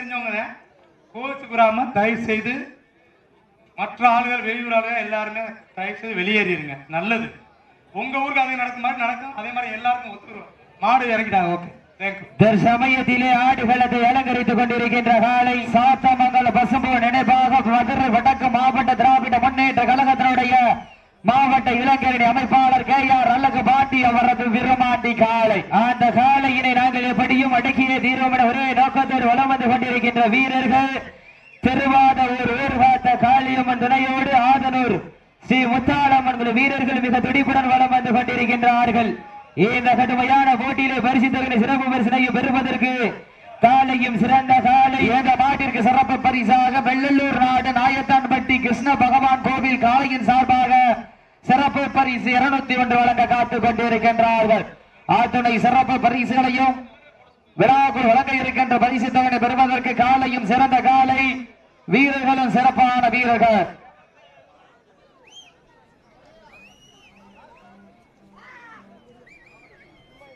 தெரிஞ்சவங்க கோச்சுக்குறாம தயவு செய்து மற்ற ஆளுகள் வெளியூர் ஆளுகள் எல்லாருமே தயவு செய்து வெளியேறிடுங்க நல்லது. உங்க ஊருக்கு அதே நடக்கும் மாதிரி நடக்கும். அதே மாதிரி எல்லாருக்கும் ஒத்துருவோம் மாடு இறங்கிட்டாங்க ஓகே தேங்க்யூ தற்சமயத்திலே ஆடுகளத்தை அலங்கரித்துக் கொண்டிருக்கின்ற காலை சாத்தமங்கல பசும்பு நினைவாக வடக்கு மாவட்ட திராவிட முன்னேற்ற கழகத்தினுடைய மாவட்ட இளைஞரணி அமைப்பாளர் கே ஆர் அல்லகு பாட்டி அவரது விருமாண்டி காலை அந்த காலையினை நாங்கள் எப்படியும் அடக்கிய தீர்வோம் என ஒரே நோக்கத்தில் வலம் வந்து கொண்டிருக்கின்ற வீரர்கள் திருவாதூர் ஊர்காத்த காளியம்மன் துணையோடு ஆதனூர் ஸ்ரீ முத்தாளம்மன் வீரர்கள் மிக துடிப்புடன் வலம் வந்து கொண்டிருக்கின்றார்கள். இந்த கடுமையான போட்டியிலே பரிசு தருகிற சிறப்பு பரிசனையும் பெறுவதற்கு காலையும் சிறந்த காலை ஏக மாட்டிற்கு சிறப்பு பரிசாக வெள்ளலூர் நாடு நாயத்தான்பட்டி கிருஷ்ண பகவான் கோவில் காலையின் சார்பாக சிறப்பு பரிசு இருநூத்தி ஒன்று வழங்க காத்துக் கொண்டிருக்கின்றார்கள். ஆத்துணை சிறப்பு பரிசுகளையும் விழாக்குள் வழங்க இருக்கின்ற பரிசு தொகை பெறுவதற்கு காலையும் சிறந்த காலை வீரர்களும் சிறப்பான வீரர்கள்.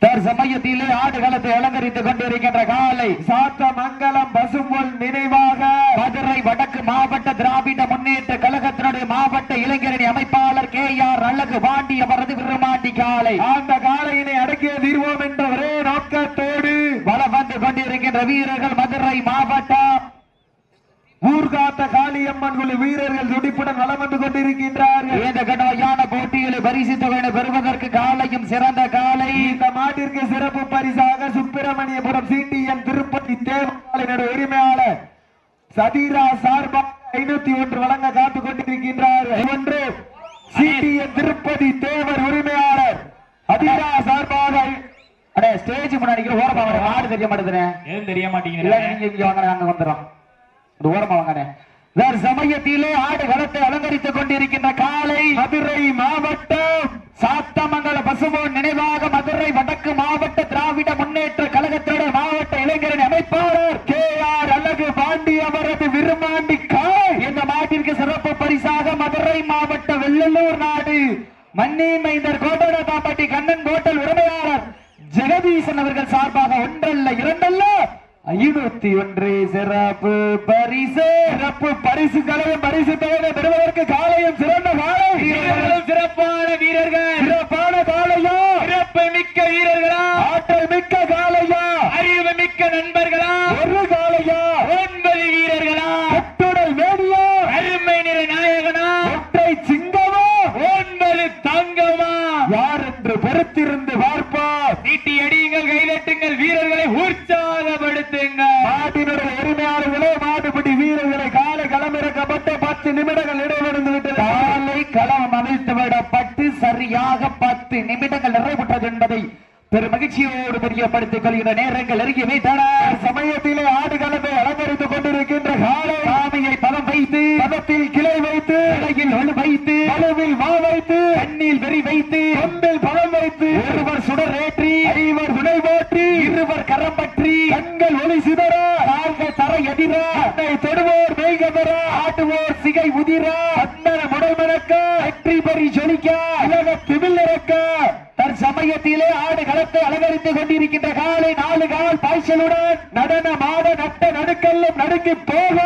தற்சமயத்திலே ஆடுகளத்தை அலங்கரித்துக் கொண்டிருக்கின்ற காலை சாத்தமங்கலம் பசும்பொல் நினைவாக மதுரை வடக்கு மாவட்ட திராவிட முன்னேற்ற கழகத்தினுடைய மாவட்ட இளைஞரணி அமைப்பாளர் கே ஆர் அழகு பாண்டி அவரது விருமாண்டி காலை. அந்த காலையினை அடக்கிய தீர்வோம் என்ற ஒரே நோக்கத்தோடு வலம் வந்து கொண்டிருக்கின்ற வீரர்கள் மதுரை மாவட்டம் ஊர்காத்த காளியம்மன் குழு வீரர்கள் துடிப்புடன் வலம் வந்து கொண்டிருக்கின்றார்கள். இந்த கடுமையான போட்டியில் பரிசு தொகையினை பெறுவதற்கு காலையும் சிறந்த காலை. இந்த மாட்டிற்கு சிறப்பு பரிசாக சுப்பிரமணியபுரம் சிடிஎம் திருப்பதி தேவாலய உரிமையாளர் சதீரா சார்பாக ஐநூத்தி ஒன்று வழங்க காத்துக் கொண்டிருக்கின்றார்கள் ஒன்று. சிடிஎம் திருப்பதி தேவர் உரிமையாளர் அதிரா சார்பாக அடே ஸ்டேஜ் முன்னாடி ஓரமா மாடு தெரிய மாட்டேதுனே ஏன் தெரிய இல்ல மாட்டேங்கிறீங்க நீங்க இங்க வாங்க நாங்க வந்துடும் இந்த ஓரமா வாங்கண்ணே சமயத்திலே ஆடு களத்தை அலங்கரித்துக் கொண்டிருக்கின்ற காலை மதுரை மாவட்டம் சாத்தமங்கல பசுமோன் நினைவாக மதுரை வடக்கு மாவட்ட திராவிட முன்னேற்ற கழகத்தோட மாவட்ட இளைஞரின் அமைப்பாளர் கே ஆர் அழகு பாண்டி அவரது விரும்பாண்டி காய் இந்த மாட்டிற்கு சிறப்பு பரிசாக மதுரை மாவட்ட வெள்ளலூர் நாடு மண்ணின் மைந்தர் கோட்டட தாம்பட்டி கண்ணன் கோட்டல் உரிமையாளர் ஜெகதீசன் அவர்கள் சார்பாக ஒன்றல்ல இரண்டு ஐநூத்தி ஒன்று சிறப்பு பரிசு. சிறப்பு பரிசு கலையும் பரிசு தொகை பெறுவதற்கு காலையும் சிறந்த காலை சிறப்பான வீரர்கள் சிறப்பான காலையா சிறப்பு மிக்க வீரர்களா ஆற்றல் மிக்க காலையா அறிவு மிக்க நண்பர்களா ஒரு காலையா ஒன்பது வீரர்களா கட்டுடல் மேடியா அருமை நிற நாயகனா ஒற்றை சிங்கமா ஒன்பது தங்கமா யார் என்று பொறுத்திருந்து பார்ப்பார் நீட்டி அடியுங்கள் கைதட்டுங்கள் வீரர்களை உற்சாகப்படுத்துங்கள் மாட்டினுடைய உரிமையாளர்களே மாடுபிடி வீரர்களை காலை களமிறக்கப்பட்டு பத்து நிமிடங்கள் இடைவெளிந்து விட்டது காலை களம் அமைத்து விடப்பட்டு சரியாக பத்து நிமிடங்கள் நிறைவுற்றது என்பதை பெரும் மகிழ்ச்சியோடு தெரியப்படுத்திக் கொள்கிற நேரங்கள் அருகே சமயத்திலே ஆடுகளம் வெற்றி பெறி ஜொலிக்க உலக திமிழ் இறக்க தற்சமயத்திலே ஆடு களத்தை அலங்கரித்துக் கொண்டிருக்கின்ற காலை நாலு கால் பாய்ச்சலுடன் நடன மாத நட்ட நடுக்கல்லும் நடுக்கி போக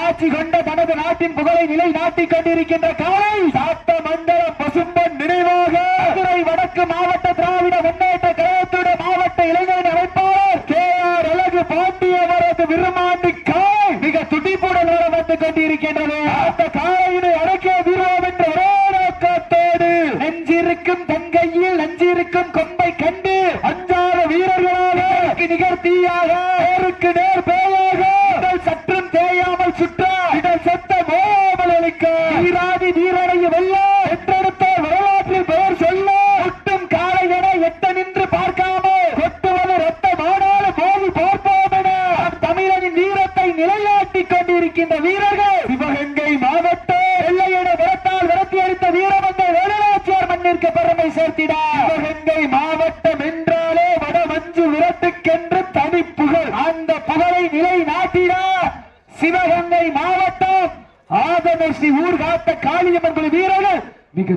ஆட்சி கொண்ட தனது நாட்டின் புகழை நிலை நாட்டிக் கொண்டிருக்கின்ற காலை சாத்த மண்டலம் பசும்பன் நினைவாக மதுரை வடக்கு மாவட்ட திராவிட முன்னேற்ற கழகத்துடைய மாவட்ட இளைஞர் அமைப்பாளர் கே ஆர் அழகு பாண்டி அவரது விருமாண்டி காய் மிக துடிப்புடன் வந்து கொண்டிருக்கின்றது. அந்த காலையினை அடக்கிய தீர்வோம் என்ற ஒரே நோக்கத்தோடு நெஞ்சிருக்கும் தங்கையில் நெஞ்சிருக்கும் கொம்பை கண்டு அஞ்சாத வீரர்களாக நேருக்கு நிகர் தீயாக நேருக்கு நேர் பேயாக. சற்றும் தேயாமல் சுற்ற இடல் சத்த மோயாமல் அளிக்க. வீராதி வீரனைய வெல்ல எட்டெடுத்த வரலாற்றில் பெயர் சொல்ல. ஒட்டும் காலை என எட்ட நின்று பார்க்காமல் கொட்டுவது ரத்த மாடால போது பார்ப்போம் என தமிழனின் வீரத்தை நிலைநாட்டிக் கொண்டிருக்கின்ற வீரர்கள் சிவகங்கை மாவட்டம் எல்லையிட வரத்தால் விரட்டி அடித்த வீரமந்தை வேலுநாச்சியார் மண்ணிற்கு பெருமை சேர்த்திட சிவகங்கை மாவட்டம் என்றாலே வட மஞ்சு விரட்டுக்கென்று தனி புகழ் அந்த புகழை நிலை நாட்டிட சிவகங்கை மாவட்டம் ஆதமை ஸ்ரீ ஊர்காத்த காளியம்மன் குழு வீரர்கள் மிக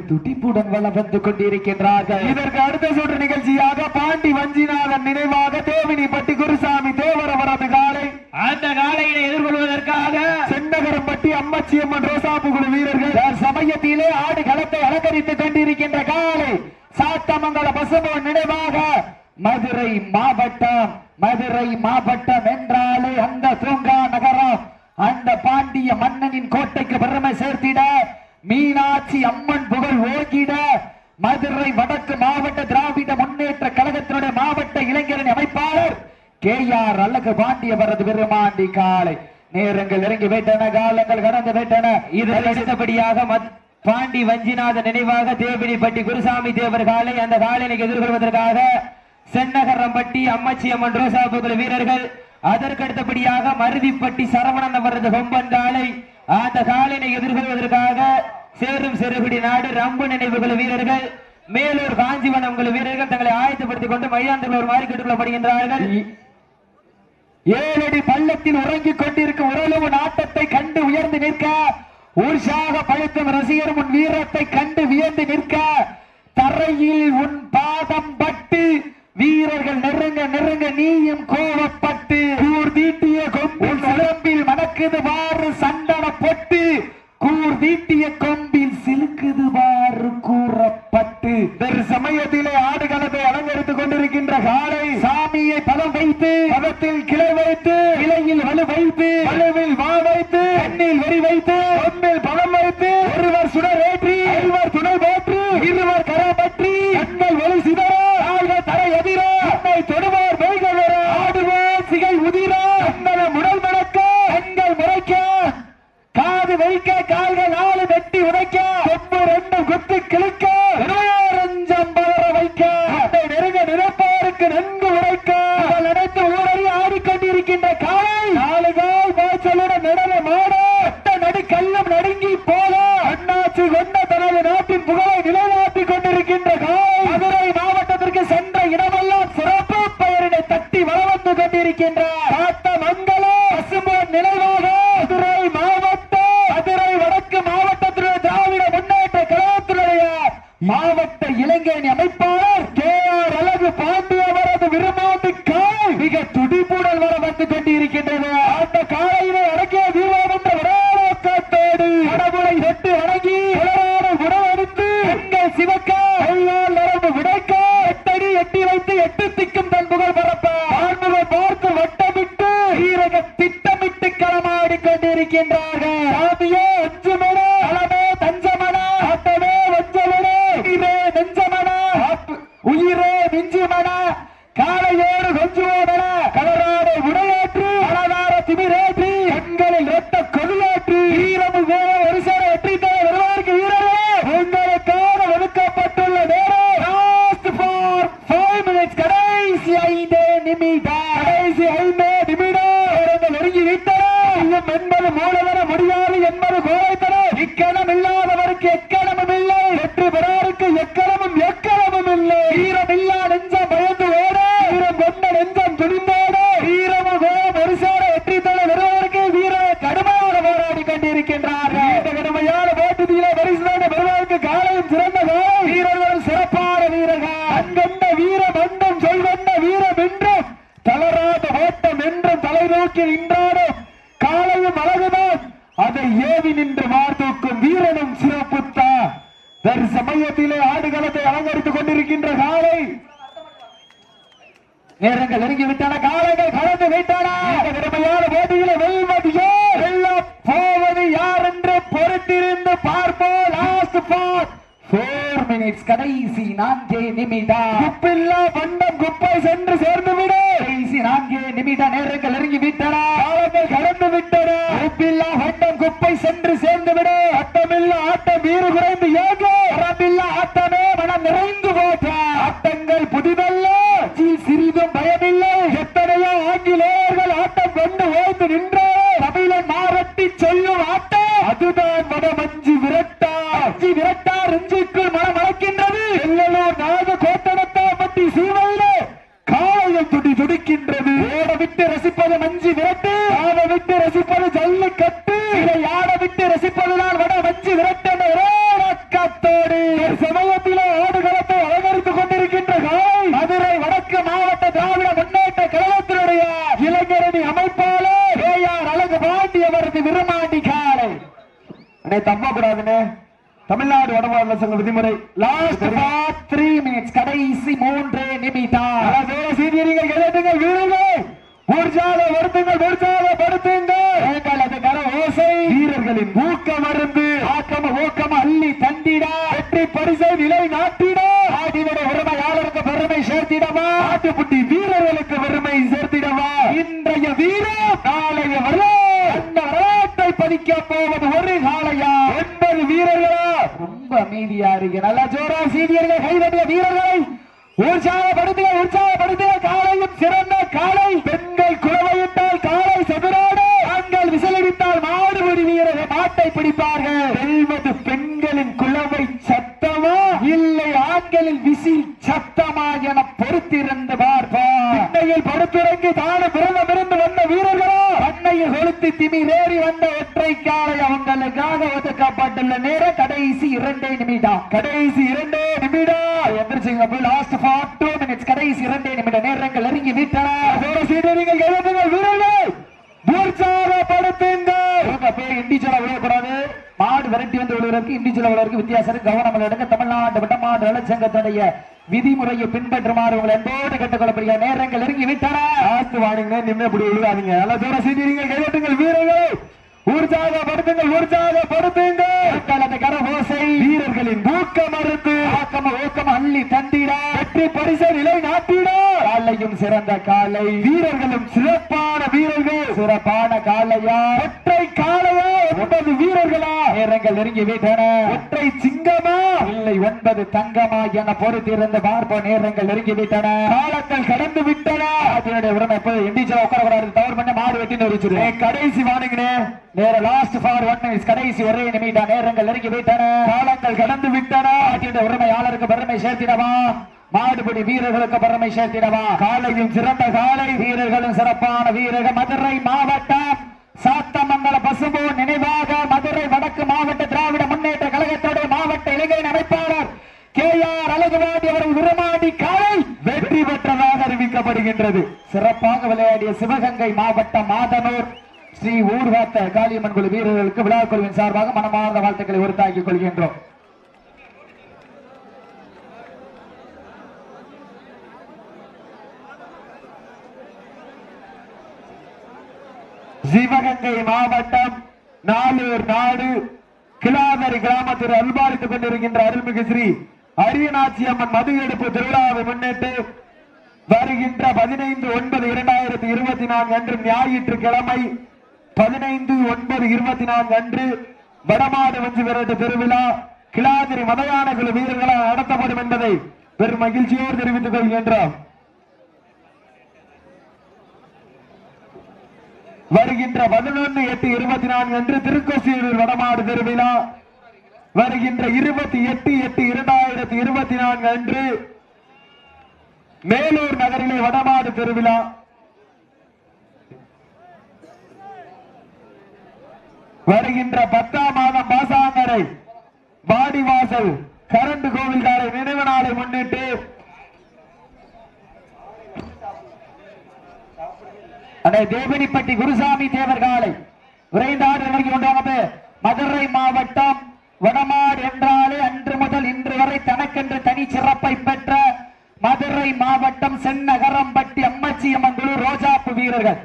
துடிப்புடன் வந்து கொண்டிருக்கின்றார்கள். இதற்கு அடுத்த சுற்று நிகழ்ச்சியாக பாண்டி வஞ்சிநாதன் நினைவாக தேவினிப்பட்டி குருசாமி தேவரவரது காலை அந்த காலையினை எதிர்கொள்வதற்காக சென்னகரம்பட்டி அம்மச்சியம்மன் ரோசாப்பு குழு வீரர்கள் சமயத்திலே ஆடு களத்தை அலங்கரித்துக் கொண்டிருக்கின்ற காலை சாத்தமங்கல பசுமோன் நினைவாக மதுரை மாவட்டம் மதுரை மாவட்டம் என்றாலே அந்த தூங்கா நகரம் அந்த பாண்டிய மன்னனின் கோட்டைக்கு பெருமை சேர்த்திட மீனாட்சி அம்மன் புகழ் ஓங்கிட மதுரை வடக்கு மாவட்ட திராவிட முன்னேற்ற கழகத்தினுடைய மாவட்ட இளைஞரணி அமைப்பாளர் கே ஆர் அழகு பாண்டியவரது பெருமாண்டி காலை. நேரங்கள் இறங்கி விட்டன காலங்கள் கடந்து விட்டன. இதற்கு அடுத்தபடியாக பாண்டி வஞ்சிநாத நினைவாக தேவினிப்பட்டி குருசாமி தேவர் காலை அந்த காலையை எதிர்கொள்வதற்காக சென்னகரம்பட்டி அம்மச்சி அம்மன் ரோசாபுகுல வீரர்கள் அதற்கு அடுத்தபடியாக மருதிப்பட்டி சரவணன் அவரது கொம்பன் காலை அந்த காலினை எதிர்கொள்வதற்காக சேரும் செருகுடி நாடு ரம்பு நினைவுகள் வீரர்கள். மேலூர் காஞ்சிவனம் குழு வீரர்கள் தங்களை ஆயத்தப்படுத்திக் கொண்டு மைதானத்தில் ஒரு மாறி கேட்டுக்கொள்ளப்படுகின்றார்கள் ஏழடி பள்ளத்தில் உறங்கிக் கொண்டிருக்கும் உறவு நாட்டத்தை கண்டு உயர்ந்து நிற்க. உற்சாக பழுத்தும் ரசிகர் உன் வீரத்தை கண்டு வியந்து நிற்க. தரையில் உன் பாதம் பட்டு வீரர்கள் நெருங்க நெருங்க நீயும் கோவப்பட்டு. கூர் தீட்டிய கொம்பில் சிலம்பில் மணக்குது பாரு சந்தன பொட்டு. கூர் தீட்டிய கொம்பில் கூறப்பட்டு ஒரு இடமெல்லாம் சிறப்பு பெயரினை தட்டி வளர்ந்து கொண்டிருக்கின்ற மங்கள நினைவாக மதுரை மாவட்டம் மதுரை வடக்கு மாவட்டத்தினுடைய திராவிட முன்னேற்ற கழகத்தினுடைய மாவட்ட இளைஞரணி அமைப்பாளர் கே ஆர் அழகு பாண்டி அவரது விரும்பாண்டு காலை மிக துடிப்புடன் வர வந்து கொண்டிருக்கின்றது. அந்த காலையிலே அடக்கிய தீபம் என்ற ஒரே நோக்கத்தோடு கடவுளை செட்டு வணங்கி உலகான உணவெடுத்து கண்கள் சிவக்க கையால் நரம்பு விடைக்க எட்டடி எட்டி வைத்து எட்டு திக்கும் தன் புகழ் பரப்ப ஆண்முக பார்த்து வட்டமிட்டு வீரக திட்டமிட்டு களமாடி கொண்டிருக்கின்றார்கள் சாமியே அஞ்சுமன களமே தஞ்சமன ஆட்டமே வஞ்சமன உயிரே நெஞ்சமன ஆப்பு- உயிரே மிஞ்சுமன காலையோடு கொஞ்சுவோமென கலராட உடையாற்று அலதார திமிரேற்றி கண்களில் ரத்த கொடியாற்று வீரமு வேற ஒரு சேர வெற்றி தர வருவாருக்கு வீரரே உங்களுக்காக ஒதுக்கப்பட்டுள்ள நேரம் லாஸ்ட் ஃபார் ஃபைவ் மினிட்ஸ் கடைசி ஐந்தே நிமிடம் கடைசி ஐந்தே நிமிடம் நேரங்கள் நெருங்கி விட்டன இன்னும் என்பது மூலதன முடியாது என்பது கோழைத்தனம் இக்கணம் இல்லாதவருக்கு எக்கணமும் இல்லை வெற்றி பெறாருக்கு எக்கணமும் எக்கணமும் இல்லை வீரம் இல்லா நெஞ்சம் பயந்து ஓட வீரம் கொண்ட நெஞ்சம் துணிந்தோட வீரமு கோலம் ஒரு சேர வெற்றி தர வருவதற்கு வீரரை கடுமையாக போராடி கொண்டிருக்கின்றார்கள் இந்த கடுமையான போட்டியிலே பரிசுதான பெறுவதற்கு காலையும் சிறந்த காலை வீரர்களும் சிறப்பான வீரர்கள் அங்கொண்ட வீரம் அண்டம் சொல்கொண்ட வீரம் என்றும் தளராத ஓட்டம் என்றும் தலை நோக்கி நின்றாடும் காலையும் அழகுதான் அதை ஏவி நின்று மார்தூக்கும் வீரனும் சிறப்புத்தான் தர் சமயத்திலே ஆடுகளத்தை அலங்கரித்துக் கொண்டிருக்கின்ற காலை நேரங்கள் நெருங்கி விட்டன காலைகள் கடந்து விட்டன இந்த கடுமையான போட்டியில வெல்வது யார் வெல்ல போவது யார் என்று பொறுத்திருந்து பார்ப்போம் லாஸ்ட் பார் போர் மினிட்ஸ் கடைசி நான்கே நிமிடம் குப்பில்லா பண்டம் குப்பை சென்று சேர்ந்து விடு கடைசி நான்கே நிமிட நேரங்கள் நெருங்கி விட்டன காலங்கள் கடந்து விட்டன குப்பில்லா பண்டம் குப்பை சென்று சேர்ந்து விடு ஆட்டமில்லா ஆட்டம் வீறு குறைந்து ஏக. வரம்பில்லா ஆட்டமே மனம் நிறைந்து போட்ட ஆட்டங்கள் புதிதல்ல. சிறிதும் பயமில்லை. தற்சமயத்திலே ஆடுகளத்தை அலங்கரித்துக் கொண்டிருக்கின்ற காலை மதுரை வடக்கு மாவட்ட திராவிட முன்னேற்ற கழகத்தினுடைய இளைஞரணி அமைப்பாளர் அழகு பாண்டி அவரது விருமாண்டி காலை தம்பக்கூடாதுன்னு தமிழ்நாடு வடமாநில சங்க விதிமுறை. லாஸ்ட் மினிட்ஸ் கடைசி மூன்று வீரர்களின் ஊக்க மருந்து ஆக்கம ஊக்கம அள்ளி தந்திட. வெற்றி பரிசை நிலை நாட்டிட. ஆடிவிட உரிமையாளருக்கு பெருமை சேர்த்திடவா? ஆட்டுப்புட்டி வீரர்களுக்கு பெருமை சேர்த்திடவா? இன்றைய வீரர் நாளைய வரலாற்றை பதிக்க போவது ஒரு காளையா? ஒன்பது வீரர்களா? ரொம்ப அமைதியா இருக்கு நல்லா ஜோரா சீனியர்கள் கைதட்டிய வீரர்களை. உற்சாகப்படுத்துக உற்சாகப்படுத்துக. காலையும் சிறந்த காலை பெண்கள் குழவையிட்டால் காலை சதுராடு ஆண்கள் விசிலடித்தால் மாடுபிடி வீரர்கள் பிடிப்பார்கள். வெல்வது பெண்களின் குழவை சத்தமா? இல்லை ஆண்களின் விசில் சத்தமா என பொறுத்திருந்து பார்ப்போம். அன்னையில் படுத்துறங்கி தானே பிறந்தமிருந்து வந்த வீரர்களா? அன்னையில் கொளுத்தி திமிரேறி வந்த ஒற்றை காலை அவங்களுக்காக ஒதுக்கப்பட்டுள்ள நேரம் கடைசி இரண்டே நிமிடம். கடைசி இரண்டே நிமிடம். எந்திரிச்சுங்க லாஸ்ட் ஃபார் டூ மினிட்ஸ் கடைசி இரண்டே நிமிட நேரங்கள் நெருங்கி விட்டன அதோட சீடர்கள் எழுதுங்கள் வீரர்கள் உற்சாகப்படுத்துங்கள் உங்க பேர் இண்டிவிஜுவலா விளையக்கூடாது மாடு விழுவதற்கு இண்டிவிஜுவலா விளைவதற்கு வித்தியாசம். கவனம் எடுங்க. தமிழ்நாடு வட்டமாடு நலச்சங்கத்துடைய விதிமுறையை பின்பற்றுமாறு உங்களை என்போடு கேட்டுக்கொள்ளப்படுகிற நேரங்கள் நெருங்கி விட்டன ஆத்து வாடுங்க நிம்ம இப்படி விழுகாதீங்க. நல்ல தூர சீனியர்கள் கையெட்டுங்கள். வீரர்கள் உற்சாகப்படுத்துங்கள் உற்சாகப்படுத்துங்கள் அந்த கரகோசை. வீரர்களின் ஊக்க மருந்து. ஆக்கம ஊக்கம் அள்ளி தந்திட. வெற்றி பரிசை நிலை நாட்டிட. காலையும் சிறந்த காலை. வீரர்களும் சிறப்பான வீரர்கள். சிறப்பான காலையா? ஒற்றை காலையா? ஒன்பது வீரர்களா? நேரங்கள் நெருங்கி விட்டன ஒற்றை சிங்கமா? இல்லை ஒன்பது தங்கமா என பொறுத்திருந்த பார்ப்ப நேரங்கள் நெருங்கி விட்டன காலங்கள் கடந்து விட்டன. அதனுடைய உரிமை எப்போது உட்காரக்கூடாது? தவறு பண்ண மாடு வெட்டி நிறுத்திடு கடைசி வாணுங்கண்ணே நேர லாஸ்ட் ஃபார் ஒன் மினிட்ஸ் கடைசி ஒரே நிமிடம். நேரங்கள் நெருங்கி விட்டன காலங்கள் கடந்து விட்டன. அதனுடைய உரிமையாளருக்கு பெருமை சேர்த்திடவா? மாடுபிடி வீரர்களுக்கு பெருமை சேர்த்திடவா? காலையும் சிறந்த காலை. வீரர்களும் சிறப்பான வீரர்கள். மதுரை மாவட்டம் சாத்தமங்கல பசும்போ நினைவாக மதுரை வடக்கு மாவட்ட திராவிட முன்னேற்ற கழகத்தோட மாவட்ட இளைஞர் அமைப்பாளர் கே ஆர் அழகுவாடி அவர்கள் உருமாடி காலை வெற்றி பெற்றதாக அறிவிக்கப்படுகின்றது. சிறப்பாக விளையாடிய சிவகங்கை மாவட்டம் மாதனூர் ஸ்ரீ ஊர்காத்த காளியம்மன் குழு வீரர்களுக்கு விழா குழுவின் சார்பாக மனமார்ந்த வாழ்த்துக்களை உறுத்தாக்கிக் கொள்கின்றோம். சிவகங்கை மாவட்டம் நாலூர் நாடு கிளாதரி கிராமத்தில் அல்பாரித்துக் கொண்டிருக்கின்ற அருள்மிகு ஸ்ரீ அரியநாச்சி அம்மன் மது எடுப்பு திருவிழாவை முன்னிட்டு வருகின்ற பதினைந்து ஒன்பது இரண்டாயிரத்தி இருபத்தி நான்கு அன்று ஞாயிற்றுக்கிழமை பதினைந்து ஒன்பது இருபத்தி நான்கு அன்று வடமாடு வஞ்சி விரட்டு திருவிழா கிளாதிரி மதையான குழு வீரர்களால் நடத்தப்படும் என்பதை பெரும் மகிழ்ச்சியோடு தெரிவித்துக் கொள்கின்றோம். வருகின்ற பதினொன்று எட்டு இருபத்தி நான்கு அன்று திருக்கோசியூர் வடமாடு திருவிழா. வருகின்ற இருபத்தி எட்டு எட்டு இரண்டாயிரத்தி இருபத்தி நான்கு அன்று மேலூர் நகரிலே வடமாடு திருவிழா. வருகின்ற பத்தாம் மாதம் பாசாங்கரை வாடிவாசல் கரண்டு கோவில்காரை நினைவு நாளை முன்னிட்டு அடே தேவனிப்பட்டி குருசாமி தேவர் காலை. விரைந்து ஆர்டர் வரைக்கும் மதுரை மாவட்டம் வடமாடு என்றாலே அன்று முதல் இன்று வரை தனக்கென்று தனி சிறப்பை பெற்ற மதுரை மாவட்டம் சென்னகரம்பட்டி அம்மச்சி அம்மன் குழு ரோஜாப்பு வீரர்கள்.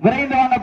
விரைந்து வாங்க